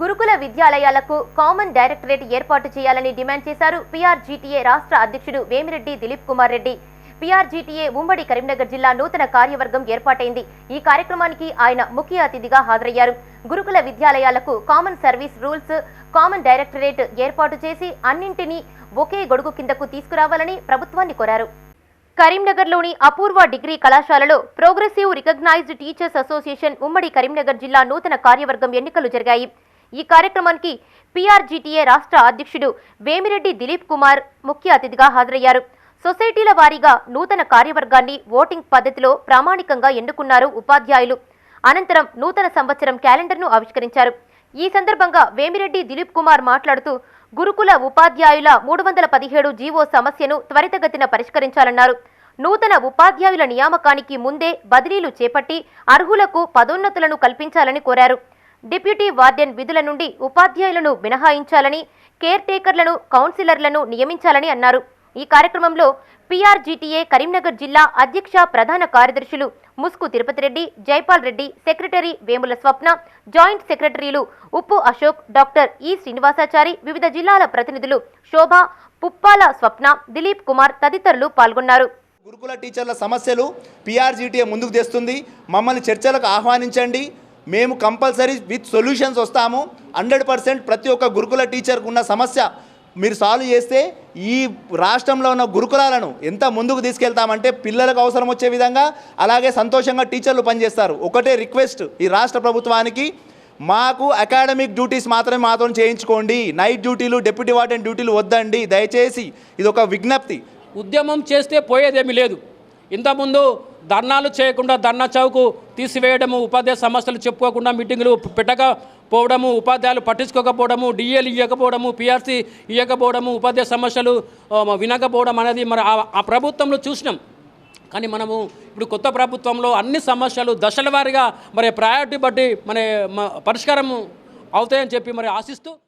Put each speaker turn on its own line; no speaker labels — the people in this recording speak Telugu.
గురుకుల విద్యాలయాలకు కామన్ డైరెక్టరేట్ ఏర్పాటు చేయాలని డిమాండ్ చేశారు పీఆర్జీటీఏ రాష్ట్ర అధ్యక్షుడు వేమిరెడ్డి దిలీప్ కుమార్ రెడ్డి. పీఆర్జీటీఏ ఉమ్మడి కరీంనగర్ జిల్లా నూతన కార్యవర్గం ఏర్పాటైంది. ఈ కార్యక్రమానికి ఆయన ముఖ్య అతిథిగా హాజరయ్యారు. గురుకుల విద్యాలయాలకు common service rules common directorate ఏర్పాటు చేసి అన్నింటినీ ఒకే గొడుగు కిందకు తీసుకురావాలని ప్రభుత్వాన్ని కోరారు. కరీంనగర్లోని అపూర్వ డిగ్రీ కళాశాలలో ప్రోగ్రెసివ్ రికగ్నైజ్డ్ టీచర్స్ అసోసియేషన్ ఉమ్మడి కరీంనగర్ జిల్లా నూతన కార్యవర్గం ఎన్నికలు జరిగాయి. ఈ కార్యక్రమానికి పీఆర్జీటీఏ రాష్ట్ర అధ్యక్షుడు వేమిరెడ్డి దిలీప్ కుమార్ ముఖ్య అతిథిగా హాజరయ్యారు. సొసైటీల వారీగా నూతన కార్యవర్గాన్ని ఓటింగ్ పద్ధతిలో ప్రామాణికంగా ఎన్నుకున్నారు ఉపాధ్యాయులు. అనంతరం నూతన సంవత్సరం క్యాలెండర్ను ఆవిష్కరించారు. ఈ సందర్భంగా వేమిరెడ్డి దిలీప్ కుమార్ మాట్లాడుతూ గురుకుల ఉపాధ్యాయుల మూడు వందల పదిహేడు జీవో సమస్యను త్వరితగతిన పరిష్కరించాలన్నారు. నూతన ఉపాధ్యాయుల నియామకానికి ముందే బదిలీలు చేపట్టి అర్హులకు పదోన్నతులను కల్పించాలని కోరారు. డిప్యూటీ వార్డెన్ విధుల నుండి ఉపాధ్యాయులను మినహాయించాలని కేర్ టేకర్లను కౌన్సిలర్లను నియమించాలని అన్నారు. ఈ కార్యక్రమంలో పీఆర్జీటీఏ కరీంనగర్ జిల్లా అధ్యక్ష ప్రధాన కార్యదర్శులు ముస్కు తిరుపతి రెడ్డి జైపాల్ రెడ్డి సెక్రటరీ వేముల స్వప్న జాయింట్ సెక్రటరీలు ఉప్పు అశోక్ డాక్టర్ ఈ శ్రీనివాసాచారి వివిధ జిల్లాల ప్రతినిధులు శోభ పుప్పాల స్వప్న దిలీప్ కుమార్ తదితరులు పాల్గొన్నారు.
గురుకుల టీచర్ల సమస్యలు పీఆర్జీటీఏ ముందుకు తెస్తుంది. మమ్మల్ని చర్చలకు ఆహ్వానించండి. మేము కంపల్సరీ విత్ సొల్యూషన్స్ వస్తాము. హండ్రెడ్ పర్సెంట్ ప్రతి ఒక్క గురుకుల టీచర్కు ఉన్న సమస్య మీరు సాల్వ్ చేస్తే ఈ రాష్ట్రంలో ఉన్న గురుకులాలను ఎంత ముందుకు తీసుకెళ్తామంటే పిల్లలకు అవసరం వచ్చే విధంగా అలాగే సంతోషంగా టీచర్లు పనిచేస్తారు. ఒకటే రిక్వెస్ట్ ఈ రాష్ట్ర ప్రభుత్వానికి. మాకు అకాడమిక్ డ్యూటీస్ మాత్రమే మాత్రం చేయించుకోండి. నైట్ డ్యూటీలు డెప్యూటీ వార్డెన్ డ్యూటీలు వద్దండి. దయచేసి ఇది ఒక విజ్ఞప్తి.
ఉద్యమం చేస్తే పోయేదేమీ లేదు. ఇంతకుముందు ధర్నాలు చేయకుండా ధర్నా చౌకు తీసివేయడము ఉపాధ్యాయ సమస్యలు చెప్పుకోకుండా మీటింగులు పెట్టకపోవడము ఉపాధ్యాయులు పట్టించుకోకపోవడము డిఎల్ ఇవ్వకపోవడము పిఆర్సీ ఇవ్వకపోవడము ఉపాధ్యాయ సమస్యలు వినకపోవడం అనేది మరి ఆ- ఆ ప్రభుత్వంలో చూసినాం. కానీ మనము ఇప్పుడు కొత్త ప్రభుత్వంలో అన్ని సమస్యలు దశల వారీగా మరి ప్రయారిటీ బట్టి మన పరిష్కారం అవుతాయని చెప్పి మరి ఆశిస్తూ